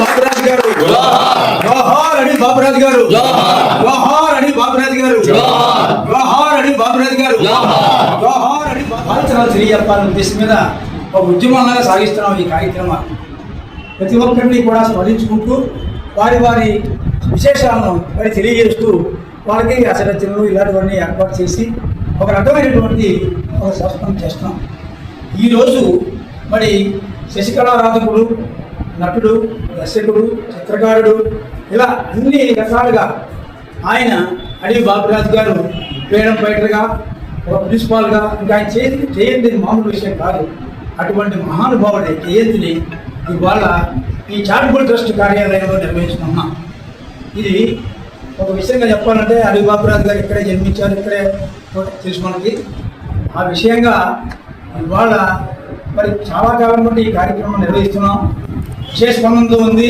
బాబురాజు గారు బాబురాజు గారు బాబురాజు గారు బాబురాజు గారు తెలియజెప్పాలనే ఉద్దేశం మీద ఒక ఉద్యమంలాగా సాగిస్తున్నాం ఈ కార్యక్రమాన్ని ప్రతి ఒక్కరిని కూడా స్మరించుకుంటూ వారి వారి విశేషాలను మరి తెలియజేస్తూ వాళ్ళకి అసరచనలు ఇలాంటివన్నీ ఏర్పాటు చేసి ఒక రకమైనటువంటి ఒక శాస్త్రం చేస్తున్నాం. ఈరోజు మరి శశికళారాధకుడు నటుడు దర్శకుడు చిత్రకారుడు ఇలా అన్ని రకాలుగా ఆయన అడవి బాబురాజు గారు ఫ్రీడమ్ ఫైటర్గా ఒక ప్రిన్సిపాల్గా ఇంకా ఆయన చేసి జయంతిని మామూలు విషయం కాదు. అటువంటి మహానుభావుడి జయంతిని ఇవాళ ఈ చారిటబుల్ ట్రస్ట్ కార్యాలయంలో నిర్వహిస్తున్నాం. ఇది ఒక విషయంగా చెప్పాలంటే అడవి బాబురాజు గారు ఇక్కడే జన్మించారు ఇక్కడే తెలుసు మనకి. ఆ విషయంగా ఇవాళ మరి చాలా కాలం నుండి ఈ కార్యక్రమం నిర్వహిస్తున్నాం. విశేష స్పందంతో ఉంది.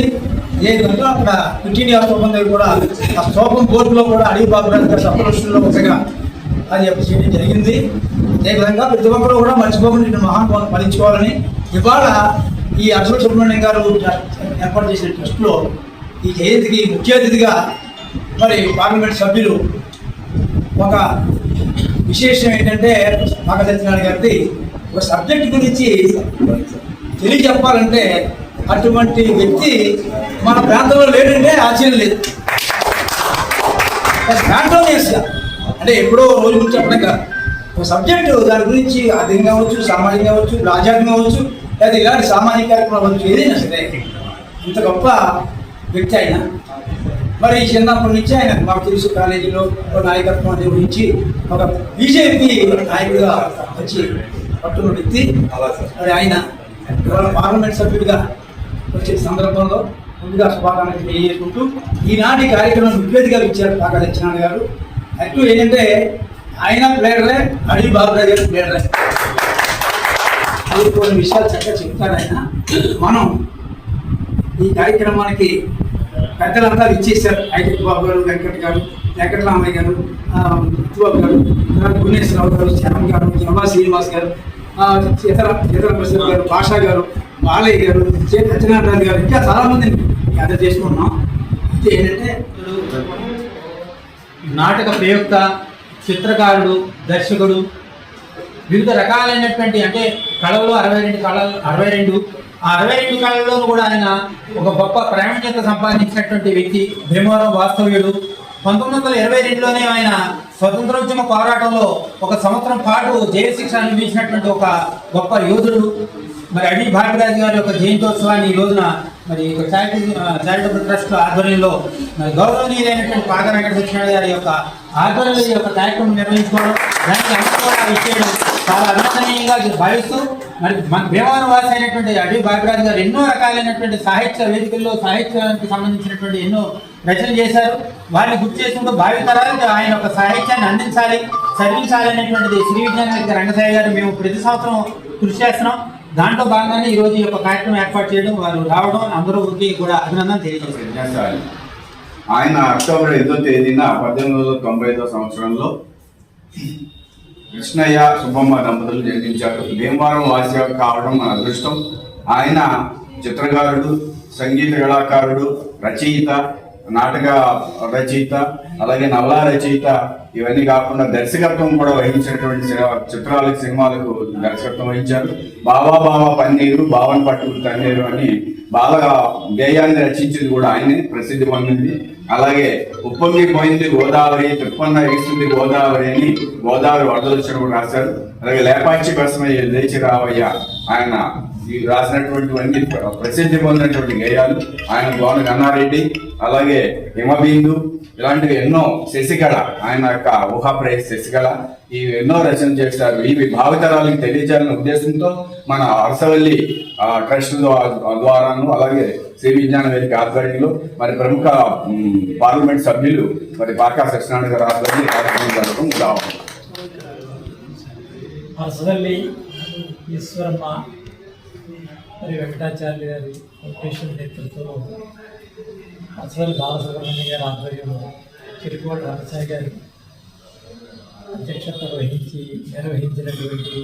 ఏ విధంగా అక్కడ పుట్టిన స్తూపం దగ్గర కూడా ఆ స్తూపం బోర్డులో కూడా అడవి బాబురాజు గారి సప్రదర్శనలో ఒకగా అది చేయడం జరిగింది. అదేవిధంగా ప్రతి ఒక్కరు కూడా మర్చిపోకుండా మహాన్ మహానుభావం ఫలించుకోవాలని ఇవాళ ఈ అర్జున సుబ్రహ్మణ్యం గారు ఏర్పాటు చేసిన ట్రస్ట్లో ఈ జయంతికి ముఖ్య అతిథిగా మరి పార్లమెంట్ సభ్యులు ఒక విశేషం ఏంటంటే నాగ సత్యనారాయణ గారిది ఒక సబ్జెక్ట్ గురించి తెలియజెప్పాలంటే అటువంటి వ్యక్తి మన ప్రాంతంలో లేడంటే ఆశ్చర్యం లేదు. స్పాంటోనియస్గా అంటే ఎప్పుడో రోజు గురించి చెప్పడం కాదు. ఒక సబ్జెక్టు దాని గురించి అధికంగా కావచ్చు సామాజికంగా కావచ్చు రాజ్యాంగం కావచ్చు లేదా ఇలాంటి సామాజిక కార్యక్రమాలు అవ్వచ్చు ఏదైనా సరే ఇంత గొప్ప వ్యక్తి ఆయన మరి చిన్నప్పటి నుంచి ఆయన మాకు తెలుసు కాలేజీలో ఒక నాయకత్వం నిర్వహించి ఒక బీజేపీ నాయకుడిగా వచ్చి పట్టున్న వ్యక్తి మరి ఆయన పార్లమెంట్ సభ్యుడిగా వచ్చే సందర్భంలో ముందుగా శుభాకాంక్షలు తెలియజేసుకుంటూ ఈనాటి కార్యక్రమం విద్వేదిగా ఇచ్చారు పాక సత్యనారాయణ గారు. యాక్చువల్ ఏంటంటే ఆయన ప్లేయర్లే అడవి బాబురాజు గారు ప్లేయర్లే. అది కొన్ని విషయాలు చక్కగా చెప్తారు ఆయన. మనం ఈ కార్యక్రమానికి పెద్దలంతా ఇచ్చేసారు అయితే బాబు గారు వెంకట్ గారు వెంకటరామయ్య గారు బాబు గారు గుణేశ్వరరావు గారు శ్యామ్ గారు జమా శ్రీనివాస్ గారు ఇతర ఇతర ప్రసాద్ గారు భాషా గారు బాలయ్య గారు కె సత్యనారాయణ గారు ఇంకా చాలామంది గ్యాదర్ చేసుకున్నాం ఇది ఏంటంటే నాటక ప్రయోక్త చిత్రకారుడు దర్శకుడు వివిధ రకాలైనటువంటి అంటే కళలు అరవై రెండు కళలు అరవై రెండు. ఆ అరవై రెండు కళల్లోనూ కూడా ఆయన ఒక గొప్ప ప్రావీణ్యత సంపాదించినటువంటి వ్యక్తి భీమవరం వాస్తవ్యుడు. పంతొమ్మిది వందల ఇరవై రెండులోనే ఆయన స్వతంత్రోద్యమ పోరాటంలో ఒక సంవత్సరం పాటు జైలు శిక్ష అనుభవించినటువంటి ఒక గొప్ప యోధుడు. మరి అడి భాగ్యరాజు గారి యొక్క జయంతోత్సవాన్ని ఈ రోజున మరి ఒక చారిటీ చారిటబుల్ ట్రస్ట్ ఆధ్వర్యంలో మరి గౌరవనీయులైనటువంటి పాక వెంకట సత్యనారాయణ గారి యొక్క ఆధ్వర్యంలో ఈ యొక్క కార్యక్రమం నిర్వహించుకోవడం దానికి అందరూ చాలా అభినందనీయంగా భావిస్తూ మరి మన భీమవరం వాసి అయినటువంటి అడవి భాగ్యరాజు గారు ఎన్నో రకాలైనటువంటి సాహిత్య వేదికల్లో సాహిత్యానికి సంబంధించినటువంటి ఎన్నో రచనలు చేశారు. వారిని గుర్తు చేసుకుంటూ భావితరాలకు ఆయన యొక్క సాహిత్యాన్ని అందించాలి చదివించాలి అనేటువంటిది శ్రీ విజ్ఞాన రంగసాయి గారు మేము ప్రతి సంవత్సరం కృషి చేస్తున్నాం. దాంట్లో భాగంగానే ఈ రోజు ఈ యొక్క కార్యక్రమం ఏర్పాటు చేయడం వారు రావడం అందరూకి కూడా అభినందన తెలియజేస్తారు ఆయన అక్టోబర్ ఐదో తేదీన పద్దెనిమిది వందల తొంభై ఐదో సంవత్సరంలో కృష్ణయ్య సుబ్బమ్మ దంపతులు జన్మించారు. భీమవరం వాసి కావడం మన అదృష్టం. ఆయన చిత్రకారుడు సంగీత కళాకారుడు రచయిత నాటక రచయిత అలాగే నవలా రచయిత ఇవన్నీ కాకుండా దర్శకత్వం కూడా వహించినటువంటి చిత్రాలకు సినిమాలకు దర్శకత్వం వహించారు. బాబా బాబా పన్నీరు బావన్ పట్టుకు తన్నీరు అని బాగా గేయాన్ని రచించింది కూడా ఆయనే ప్రసిద్ధి పొందింది. అలాగే ఉప్పొంగి పోయింది గోదావరి తిప్పన్న వేస్తుంది గోదావరి అని గోదావరి వరదలు కూడా రాశారు. అలాగే లేపాచి కోసమే లేచి రావయ్య ఆయన ఈ రాసినటువంటివన్నీ ప్రసిద్ధి పొందినటువంటి గేయాలు. ఆయన గోన గన్నారెడ్డి అలాగే హిమబిందు ఇలాంటివి ఎన్నో శశికళ ఆయన యొక్క ఊహా ఊహాప్రయ శశికళ ఈ ఎన్నో రచన చేశారు. ఇవి భావితరాలకు తెలియజేయాలనే ఉద్దేశంతో మన అరసవల్లి ట్రస్ట్ ద్వారాను అలాగే శ్రీ విజ్ఞాన వేదిక ఆధ్వర్యంలో మరి ప్రముఖ పార్లమెంట్ సభ్యులు మరి బాకా సత్యనారాయణ గారు ఆధ్వర్యంలో కార్యక్రమం జరగడం ఉదాహరణ. అరసవల్లి ఈశ్వరమ్మ మరి వెంకటాచార్య గారి ఫౌండేషన్ నేతృత్వంలో అసలు బాలసుబ్రహ్మణ్య గారి ఆధ్వర్యంలో చిరుకోట రంగసాయి గారి అధ్యక్షత వహించి నిర్వహించినటువంటి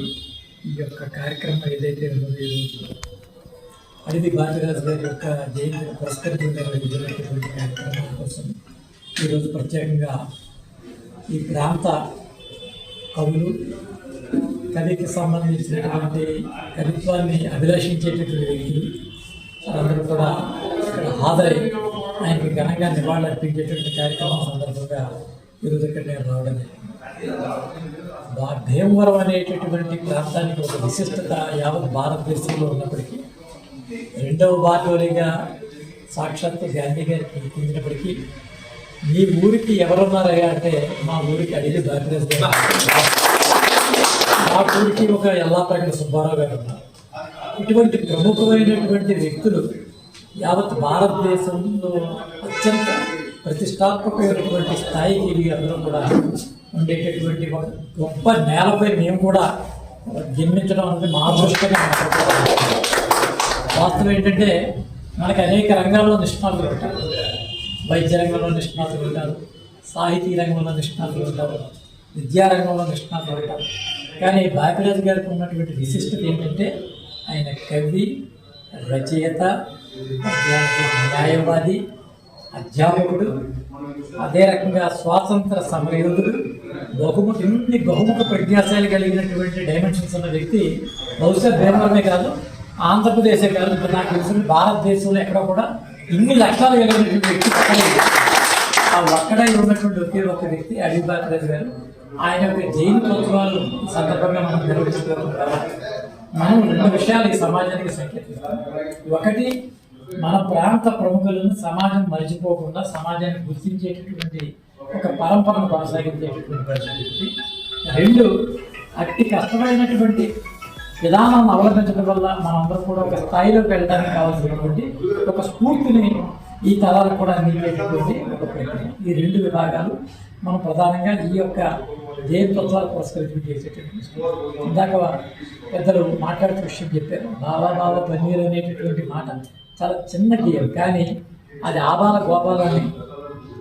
ఈ యొక్క కార్యక్రమం ఏదైతే ఉందో ఈరోజు అడిది భారతరాజు గారి యొక్క జయంతిని పురస్కరించి నిర్వహించినటువంటి కార్యక్రమం కోసం ఈరోజు ప్రత్యేకంగా ఈ ప్రాంత కవులు కవికి సంబంధించినటువంటి కవిత్వాన్ని అభిలాషించేటటువంటి వ్యక్తులు అందరూ కూడా ఇక్కడ హాజరై ఆయనకి ఘనంగా నివాళులు అర్పించేటువంటి కార్యక్రమం సందర్భంగా ఈరోజు ఇక్కడ నేను రావడం జరిగింది. భా- భీమవరం అనేటటువంటి ప్రాంతానికి ఒక విశిష్టత యావత్ భారతదేశంలో ఉన్నప్పటికీ రెండవ బాటోలిగా సాక్షాత్తు గాంధీ గారికి గుర్తించినప్పటికీ మీ ఊరికి ఎవరున్నారయ్యా అంటే మా ఊరికి అడిగి భారతదేశం మా ఊరికి ఒక ఎల్లాప్రగడ సుబ్బారావు గారు ఉన్నారు ఇటువంటి ప్రముఖమైనటువంటి వ్యక్తులు యావత్ భారతదేశంలో అత్యంత ప్రతిష్టాత్మకమైనటువంటి స్థాయికి అందరూ కూడా ఉండేటటువంటి ఒక గొప్ప నేలపై మేము కూడా జన్మించడం అనేది మా దృష్టిగా వాస్తవం ఏంటంటే మనకి అనేక రంగాల్లో నిష్ణాతులు ఉంటారు. వైద్య రంగంలో నిష్ణాతులు ఉంటారు. సాహితీ రంగంలో నిష్ణాతులు ఉంటారు. విద్యారంగంలో నిష్ణాతులు ఉంటారు. కానీ బాపిరాజు గారికి ఉన్నటువంటి విశిష్టత ఏంటంటే ఆయన కవి రచయిత న్యాయవాది అధ్యాపకుడు అదే రకంగా స్వాతంత్ర సమరయోధుడు బహుముఖ ఇన్ని బహుముఖ ప్రజ్ఞాశాలు కలిగినటువంటి డైమెన్షన్స్ ఉన్న వ్యక్తి బహుశా భీమవరమే కాదు ఆంధ్రప్రదేశే కాదు. ఇప్పుడు నాకు తెలిసిన భారతదేశంలో ఎక్కడ కూడా ఇన్ని లక్షణాలు కలిగినటువంటి వ్యక్తి ఆ ఒక్కడై ఉన్నటువంటి ఒకే ఒక వ్యక్తి అడవి భారతరాజు గారు. ఆయన యొక్క జైన్ ఈ సందర్భంగా మనం నిర్వహించుకోవడం మనం రెండు విషయాలు ఈ సమాజానికి సంకేతిస్తాం. ఒకటి మన ప్రాంత ప్రముఖులను సమాజం మర్చిపోకుండా సమాజాన్ని గుర్తించేటటువంటి ఒక పరంపరను కొనసాగించేటటువంటి పరిస్థితి రెండు అతి కష్టమైనటువంటి విధానాన్ని అవలంబించడం వల్ల మనందరం కూడా ఒక స్థాయిలోకి వెళ్ళడానికి కావాల్సినటువంటి ఒక స్ఫూర్తిని ఈ తరాలకు కూడా అందించేటటువంటి ఒక ప్రక్రియ. ఈ రెండు విభాగాలు మనం ప్రధానంగా ఈ యొక్క జయంతోత్సవాలు పురస్కరించడం చేసేటటువంటి ఇందాక పెద్దలు మాట్లాడుతున్న విషయం చెప్పారు. బాబా బాబా పన్నీర్ అనేటటువంటి మాట చాలా చిన్న గేయం కానీ అది ఆబాల గోపాలని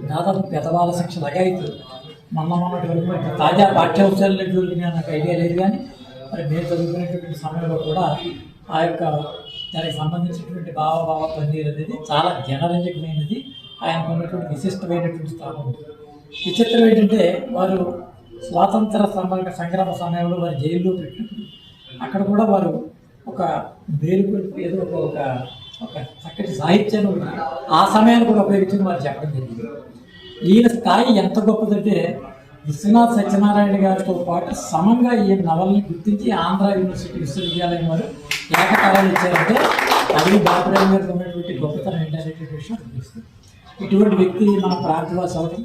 దాదాపు పెదవాల శిక్ష లగాయితూ మొన్న మొన్నటి వరకు తాజా పాఠ్యాంశాలు ఎటువంటి నాకు ఐడియా లేదు కానీ మరి నేను చదువుకునేటటువంటి సమయంలో కూడా ఆ యొక్క దానికి సంబంధించినటువంటి భావ భావ పన్నీర్ అనేది చాలా జనరంజకమైనది. ఆయనకు ఉన్నటువంటి విశిష్టమైనటువంటి స్థానం విచిత్రం ఏంటంటే వారు స్వాతంత్ర సమర సంగ్రామ సమయంలో వారు జైల్లో పెట్టినప్పుడు అక్కడ కూడా వారు ఒక వేరుకు ఏదో ఒక ఒక చక్కటి సాహిత్యాన్ని ఆ సమయాన్ని కూడా ఉపయోగించుకుని వారు చెప్పడం జరిగింది. ఈయన స్థాయి ఎంత గొప్పదంటే విశ్వనాథ్ సత్యనారాయణ గారితో పాటు సమంగా ఈ నవల్ని గుర్తించి ఆంధ్ర యూనివర్సిటీ విశ్వవిద్యాలయం వారు ఏకకాలం ఇచ్చారంటే అది బాబురావు గారికి ఉన్నటువంటి గొప్పతనం ఏంటనేటువంటి విషయం అనిపిస్తుంది ఇటువంటి వ్యక్తి మన ప్రాంతవాసి అవడం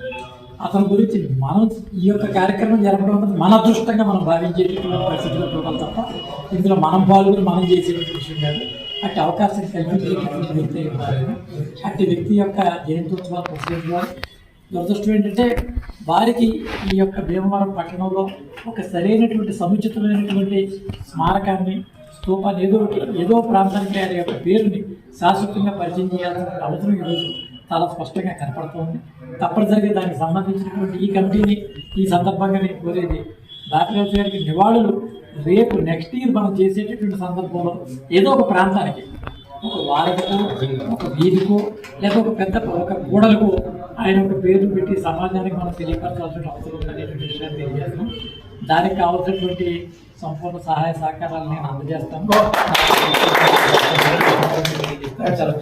అతని గురించి మనం ఈ యొక్క కార్యక్రమం జరపడం అనేది మన అదృష్టంగా మనం భావించేటటువంటి పరిస్థితిలో చూడాలి తప్ప ఇందులో మనం పాల్గొని మనం చేసేటువంటి విషయం కాదు. అట్టి అవకాశం కల్పించేటటువంటి వ్యక్తి ఉన్నారు అట్టి వ్యక్తి యొక్క జయంతోత్సవాలు ప్రశ్నించారు దురదృష్టం ఏంటంటే వారికి ఈ యొక్క భీమవరం పట్టణంలో ఒక సరైనటువంటి సముచితమైనటువంటి స్మారకాన్ని స్తూపాన్ని ఏదో ఒకటి ఏదో ప్రాంతానికి ఆయన యొక్క పేరుని శాశ్వతంగా పరిచయం చేయాల్సిన అవసరం ఈరోజు చాలా స్పష్టంగా కనపడుతోంది. తప్పనిసరిగా దానికి సంబంధించినటువంటి ఈ కమిటీని ఈ సందర్భంగా నేను కోరేది. భారతదేశ గారికి నివాళులు రేపు నెక్స్ట్ ఇయర్ మనం చేసేటటువంటి సందర్భంలో ఏదో ఒక ప్రాంతానికి ఒక వారధికో ఒక వీధికో లేదా ఒక పెద్ద ఒక కూడలకు ఆయన ఒక పేరు పెట్టి సమాజానికి మనం తెలియపరచాల్సిన అవసరం ఉందనేటువంటి విషయాన్ని తెలియజేస్తాం. దానికి కావాల్సినటువంటి సంపూర్ణ సహాయ సహకారాలు నేను అందజేస్తాను. చాలా